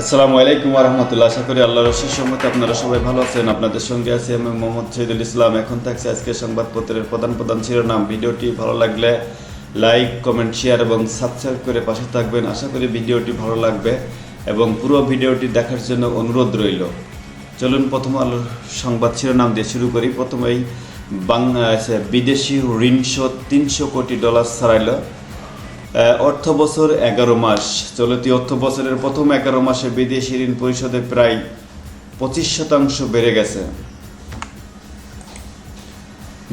আসসালামু আলাইকুম রহমতুল্লাহ। আশা করি আল্লাহ রসের সম্মতে আপনারা সবাই ভালো আছেন, আপনাদের সঙ্গে আছি আমি মোহাম্মদ শহীদুল ইসলাম। এখন থাকছে আজকের সংবাদপত্রের প্রধান প্রধান শিরোনাম। ভিডিওটি ভালো লাগলে লাইক, কমেন্ট, শেয়ার এবং সাবস্ক্রাইব করে পাশে থাকবেন। আশা করি ভিডিওটি ভালো লাগবে এবং পুরো ভিডিওটি দেখার জন্য অনুরোধ রইল। চলুন প্রথম আলোর সংবাদ শিরোনাম দিয়ে শুরু করি। প্রথমেই বাংলা বিদেশি ঋণ শোধ তিনশো কোটি ডলার ছাড়াইল। অর্থ বছর এগারো মাস। চলতি অর্থ বছরের প্রথম এগারো মাসে বিদেশি ঋণ পরিশোধে প্রায় পঁচিশ শতাংশ বেড়ে গেছে।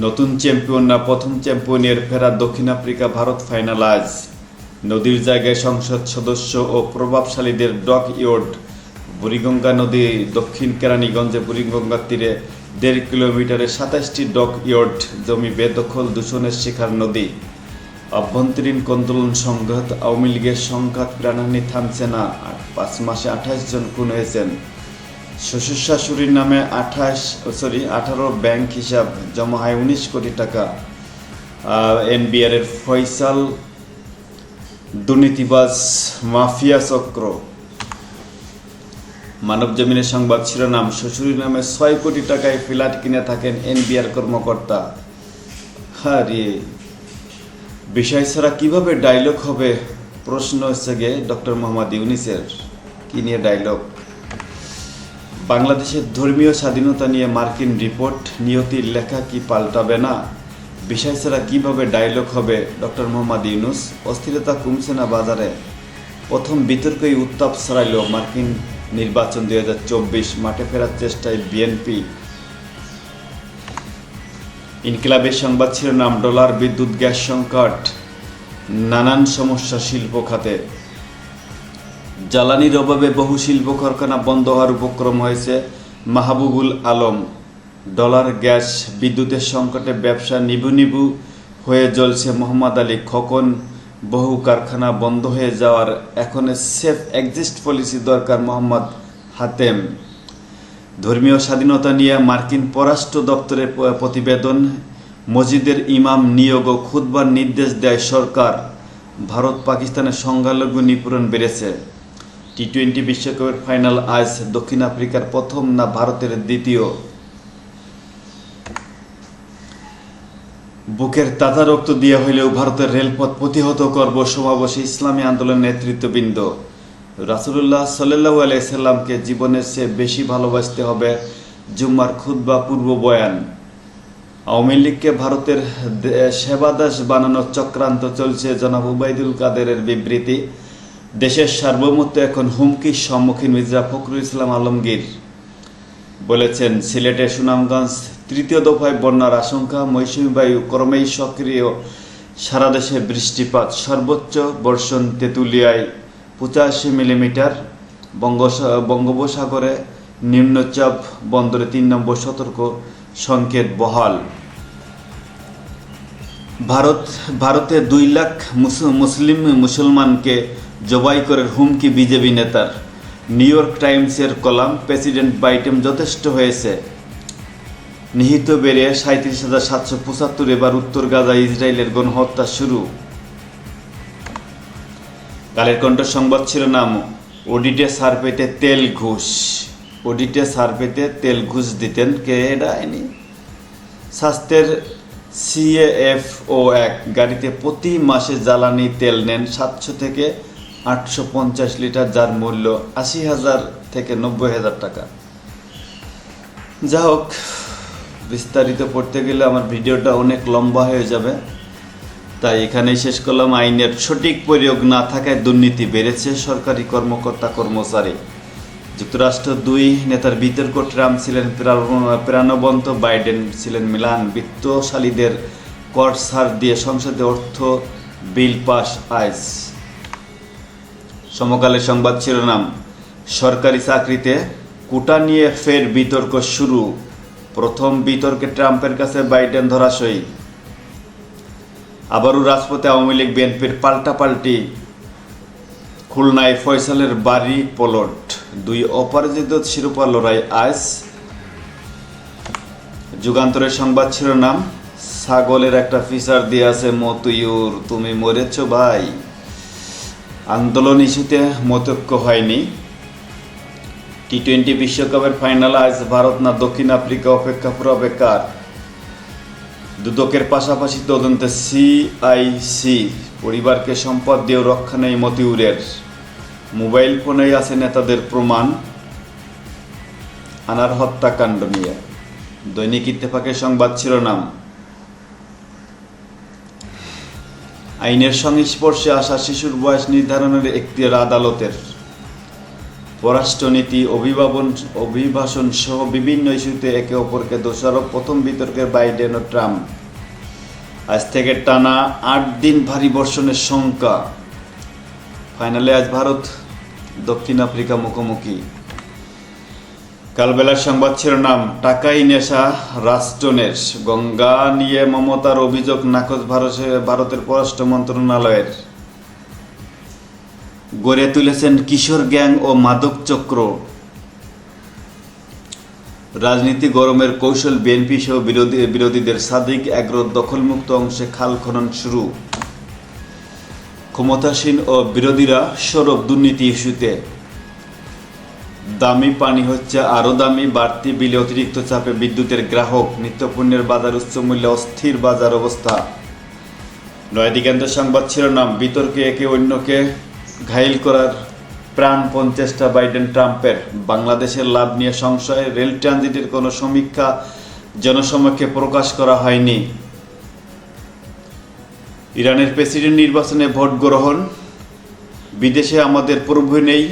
নতুন চ্যাম্পিয়ন না প্রথম চ্যাম্পিয়নের ফেরা দক্ষিণ আফ্রিকা ভারত ফাইনাল আজ নদীর জায়গায় সংসদ সদস্য ও প্রভাবশালীদের ডক ইয়র্ড, বুড়িগঙ্গা নদী দক্ষিণ কেরানীগঞ্জে বুড়িগঙ্গার তীরে দেড় কিলোমিটারে সাতাশটি ডক ইয়র্ড জমি বেদখল দূষণের শিকার নদী। অভ্যন্তরীণ কন্দোলন সংঘাত আওয়ামী লীগের সংঘাত প্রাণহানি থামছে না পাঁচ মাসে আঠাশ জন খুন হয়েছেন। শ্বশুর শাশুড়ির নামে আঠাশ সরি, আঠারো ব্যাংক হিসাব জমা হয় উনিশ কোটি টাকা। এনবিআর এর ফয়সাল, দুর্নীতিবাজ মাফিয়া চক্র। মানব জমিনের সংবাদ শিরোনাম, শ্বশুরের নামে ছয় কোটি টাকায় ফ্ল্যাট কিনে থাকেন এনবিআর কর্মকর্তা। হারে বিষয় ছাড়া কীভাবে ডায়লগ হবে? প্রশ্ন হচ্ছে গিয়ে ডক্টর মোহাম্মদ ইউনিসের। কি নিয়ে ডায়লগ বাংলাদেশের ধর্মীয় স্বাধীনতা নিয়ে মার্কিন রিপোর্ট, নিয়তির লেখা কি পাল্টাবে না? বিষয় ছাড়া কীভাবে ডায়লগ হবে? ডক্টর মোহাম্মদ ইউনুস, অস্থিরতা কমছে না বাজারে? প্রথম বিতর্কই উত্তাপ ছড়াইল মার্কিন নির্বাচন দুই হাজার চব্বিশ। মাঠে ফেরার চেষ্টায় বিএনপি ইনকিলাবের সংবাদ শিরোনাম, ডলার, বিদ্যুৎ, গ্যাস সংকট, নানান সমস্যা শিল্প খাতে। জ্বালানির অভাবে বহু শিল্প কারখানা বন্ধ হওয়ার উপক্রম হয়েছে মাহবুবুল আলম। ডলার, গ্যাস, বিদ্যুতের সংকটে ব্যবসা নিভু নিবু হয়ে জ্বলছে মোহাম্মদ আলী খকন। বহু কারখানা বন্ধ হয়ে যাওয়ার এখন সেফ এক্সিস্ট পলিসি দরকার মোহাম্মদ হাতেম। ধর্মীয় স্বাধীনতা নিয়ে মার্কিন পররাষ্ট্র দপ্তরের প্রতিবেদন, মসজিদের ইমাম নিয়োগ ও খুতবার নির্দেশ দেয় সরকার। ভারত পাকিস্তানের সংখ্যালঘু নিপূরণ বেড়েছে। টি টোয়েন্টি বিশ্বকাপের ফাইনাল আজ দক্ষিণ আফ্রিকার প্রথম না ভারতের দ্বিতীয়? বুকের তাজা রক্ত দিয়ে হইলেও ভারতের রেলপথ প্রতিহত করব সমাবেশে ইসলামী আন্দোলন নেতৃত্ববৃন্দ। রাসুলুল্লাহ সাল্লাহ আলাইসাল্লামকে জীবনের চেয়ে বেশি ভালোবাসতে হবে জুম্মার খুদ্া পূর্ব বয়ান। আওয়ামী লীগকে ভারতের সেবাদাস বানানোর চক্রান্ত চলছে জনাব উবাইদুল কাদেরের বিবৃতি। দেশের সার্বভৌমত্ব এখন হুমকির সম্মুখীন মির্জা ফখরুল ইসলাম আলমগীর। বলেছেন, সিলেটে সুনামগঞ্জ তৃতীয় দফায় বন্যার আশঙ্কা, মৌসুমী বায়ু ক্রমেই সক্রিয়, সারা দেশে বৃষ্টিপাত, সর্বোচ্চ বর্ষণ তেঁতুলিয়ায় পঁচাশি মিলিমিটার বঙ্গোপসাগরে নিম্নচাপ বন্দরে তিন নম্বর সতর্ক সংকেত বহাল। ভারত, ভারতে দুই লাখ মুস- মুসলিম মুসলমানকে জবাই করে হুমকি বিজেপি নেতার। নিউ ইয়র্ক টাইমসের কলাম প্রেসিডেন্ট বাইটেম যথেষ্ট হয়েছে। নিহিত বেড়ে সাঁত্রিশ হাজার সাতশো পঁচাত্তর এবার উত্তর গাজা ইসরায়েলের গণহত্যা শুরু। কালের কণ্ঠ সংবাদ শিরোনাম, অডিটে সার পেতে তেল ঘুষ। অডিটে সার পেতে তেল ঘুষ দিতেন কে এটা? আইনি স্বাস্থ্যের সিএএফও এক গাড়িতে প্রতি মাসে জ্বালানি তেল নেন সাতশো থেকে আটশো পঞ্চাশ লিটার, যার মূল্য আশি হাজার থেকে নব্বই হাজার টাকা। যা হোক, বিস্তারিত পড়তে গেলে আমার ভিডিওটা অনেক লম্বা হয়ে যাবে। তাই এখানেই শেষ করলাম। আইনের সঠিক প্রয়োগ না থাকায় দুর্নীতি বেড়েছে সরকারি কর্মকর্তা কর্মচারী। যুক্তরাষ্ট্র দুই নেতার বিতর্ক, ট্রাম্প ছিলেন প্রাণবন্ত, বাইডেন ছিলেন মিলান বিত্তশালীদের কর ছাড় দিয়ে সংসদে অর্থ বিল পাস আইস সমকালের সংবাদ শিরোনাম, সরকারি চাকরিতে কোটা নিয়ে ফের বিতর্ক শুরু। প্রথম বিতর্কে ট্রাম্পের কাছে বাইডেন ধরাশয়ী। আবারও রাজপথে আওয়ামী লীগ, বিএনপির পাল্টাপাল্টি খুলনায় ফয়সালের বাড়ি পলট। দুই অপরাজিত শিরোপা লড়াই আজ যুগান্তরের সংবাদ শিরোনাম, ছাগলের একটা ফিচার দিয়ে আছে মতুয়ুর তুমি মরেছ ভাই। আন্দোলন ইস্যুতে মতৈক্য হয়নি। টি টোয়েন্টি বিশ্বকাপের ফাইনাল আজ ভারত না দক্ষিণ আফ্রিকা অপেক্ষা পুরো বেকার। দুদকের পাশাপাশি তদন্তে সিআইসি পরিবারকে সম্পদ দিয়েও রক্ষা নেই মতিউরের। মোবাইল ফোনেই আছে নেতাদের প্রমাণ। আনার হত্যাকাণ্ড নিয়ে। দৈনিক ইত্তেফাকের সংবাদ শিরোনাম। আইনের সংস্পর্শে আসা শিশুর বয়স নির্ধারণের একটি আদালতের পররাষ্ট্রনীতি, অভিভাবন, অভিবাসন সহ বিভিন্ন ইস্যুতে একে অপরকে দোষারোপ, প্রথম বিতর্কে বাইডেন ও ট্রাম্প। আজ থেকে টানা আট দিন ভারী বর্ষণের শঙ্কা। ফাইনালে আজ ভারত দক্ষিণ আফ্রিকা মুখোমুখি। কালবেলার সংবাদ শিরোনাম টাকাই নেশা রাষ্ট্রনের গঙ্গা নিয়ে মমতার অভিযোগ নাকচ ভারতে ভারতের পররাষ্ট্র মন্ত্রণালয়ের। গড়ে তুলেছেন কিশোর গ্যাং ও মাদক চক্র। রাজনীতি গরমের কৌশল বিএনপি সহ বিরোধী বিরোধীদের সাদিক এগ্রো দখলমুক্ত অংশে খাল খনন শুরু। ক্ষমতাসীন ও বিরোধীরা সরব দুর্নীতি ইস্যুতে। দামি পানি হচ্ছে আরও দামি, বাড়তি বিলে অতিরিক্ত চাপে বিদ্যুতের গ্রাহক, নিত্যপণ্যের বাজার উচ্চ মূল্যে অস্থির বাজার অবস্থা। নয় দিগান্তের সংবাদ শিরোনাম, বিতর্কে একে অন্যকে ঘাইল করার প্রাণপণ চেষ্টা বাইডেন ট্রাম্পের। বাংলাদেশের লাভ নিয়ে সংশয় রেল ট্রানজিটের কোনো সমীক্ষা জনসমক্ষে প্রকাশ করা হয়নি। ইরানের প্রেসিডেন্ট নির্বাচনে ভোট গ্রহণ। বিদেশে আমাদের প্রভু নেই,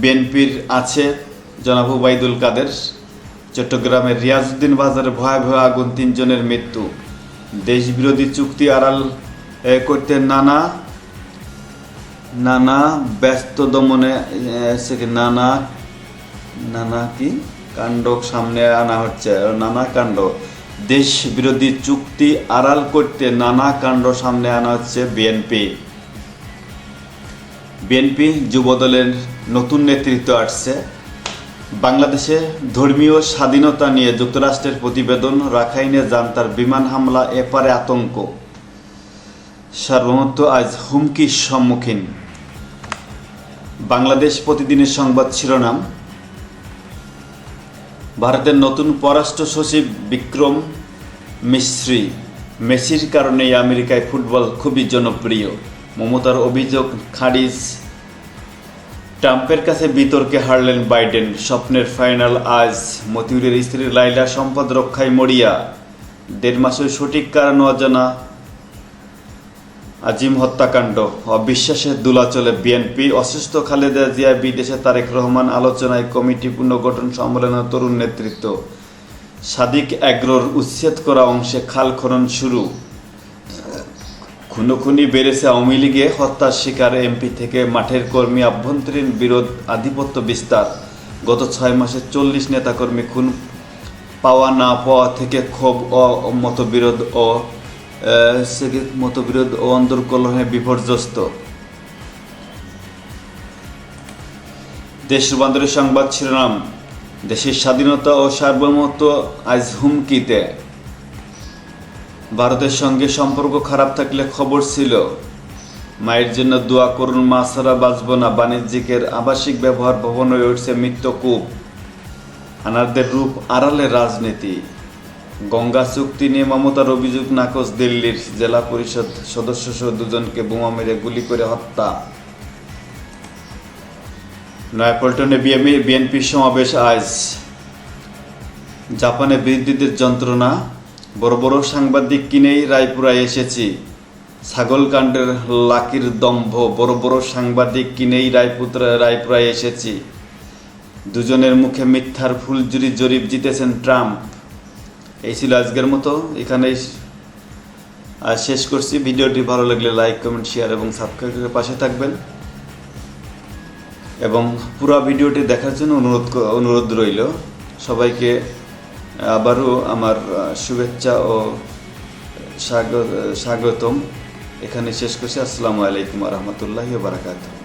বিএনপির আছে জনাব ওবায়দুল কাদের। চট্টগ্রামের রিয়াজউদ্দিন বাজারে ভয়াবহ আগুন, তিনজনের মৃত্যু। দেশবিরোধী চুক্তি আড়াল করতে নানা নানা ব্যস্ত দমনে নানা নানা কি? কাণ্ড সামনে আনা হচ্ছে, নানা কাণ্ড। দেশ বিরোধী চুক্তি আড়াল করতে নানা কাণ্ড সামনে আনা হচ্ছে বিএনপি। বিএনপি যুবদলের নতুন নেতৃত্ব আসছে। বাংলাদেশে ধর্মীয় স্বাধীনতা নিয়ে যুক্তরাষ্ট্রের প্রতিবেদন, রাখাইনে জান্তার বিমান হামলা, এপারে আতঙ্ক। সার্বভৌমত্ব আজ হুমকির সম্মুখীন। বাংলাদেশ প্রতিদিনের সংবাদ শিরোনাম। ভারতের নতুন পররাষ্ট্র সচিব বিক্রম মিশ্রি। মেসির কারণেই আমেরিকায় ফুটবল খুবই জনপ্রিয়। মমতার অভিযোগ, খারিজ। ট্রাম্পের কাছে বিতর্কে হারলেন বাইডেন। স্বপ্নের ফাইনাল আজ। মতিউরের স্ত্রী লাইলা সম্পদ রক্ষায় মরিয়া। দেড় মাসের সঠিক কারণ অজানা। আজিম হত্যাকাণ্ড। অবিশ্বাসের দুলাচলে বিএনপি অসুস্থ খালেদা জিয়া বিদেশে তারেক রহমান আলোচনায় কমিটি পুনর্গঠন সম্মেলনের তরুণ নেতৃত্ব। সাদিক এগ্রোর উচ্ছেদ করা অংশে খাল খনন শুরু। খুনোখুনি বেড়েছে আওয়ামী লীগে, হত্যার শিকার এমপি থেকে মাঠের কর্মী আভ্যন্তরীণ বিরোধ আধিপত্য বিস্তার। গত ছয় মাসে চল্লিশ নেতাকর্মী খুন, পাওয়া না পাওয়া থেকে ক্ষোভ ও মতবিরোধ ও মতবিরোধ ও অন্তর্কলহে বিপর্যস্ত। দেশ রূপান্তরের সংবাদ শিরোনাম, দেশের স্বাধীনতা ও সার্বভৌমত্ব আজ হুমকিতে। ভারতের সঙ্গে সম্পর্ক খারাপ থাকলে খবর ছিল, মায়ের জন্য দোয়া করুন মা ছাড়া বাঁচব না, বাণিজ্যিকের আবাসিক ব্যবহার ভবন হয়ে উঠছে মৃত্যুকূপ আনারদের রূপ আড়ালে রাজনীতি। গঙ্গা চুক্তি নিয়ে মমতার অভিযোগ নাকচ দিল্লির জেলা পরিষদ সদস্য সহ দুজনকে বোমা মেরে গুলি করে হত্যা। নয়াপল্টনে বিএনপির সমাবেশ আজ। জাপানে বিরোধীদের যন্ত্রণা, বড় বড় সাংবাদিক কিনেই রায়পুরায় এসেছি। ছাগলকাণ্ডের লাকির দম্ভ, বড় বড় সাংবাদিক কিনেই রায়পুত্র, রায়পুরায় এসেছি। দুজনের মুখে মিথ্যার ফুলজুরি জরিপ জিতেছেন ট্রাম্প। এই ছিল আজকের মতো। এখানেই শেষ করছি। ভিডিওটি ভালো লাগলে লাইক, কমেন্ট, শেয়ার এবং সাবস্ক্রাইব করে পাশে থাকবেন। এবং পুরো ভিডিওটি দেখার জন্য অনুরোধ অনুরোধ রইল। সবাইকে আবারও আমার শুভেচ্ছা ও স্বাগত স্বাগতম। এখানে শেষ করছি। আসসালামু আলাইকুম রহমতুল্লাহ বারাকাতুহ।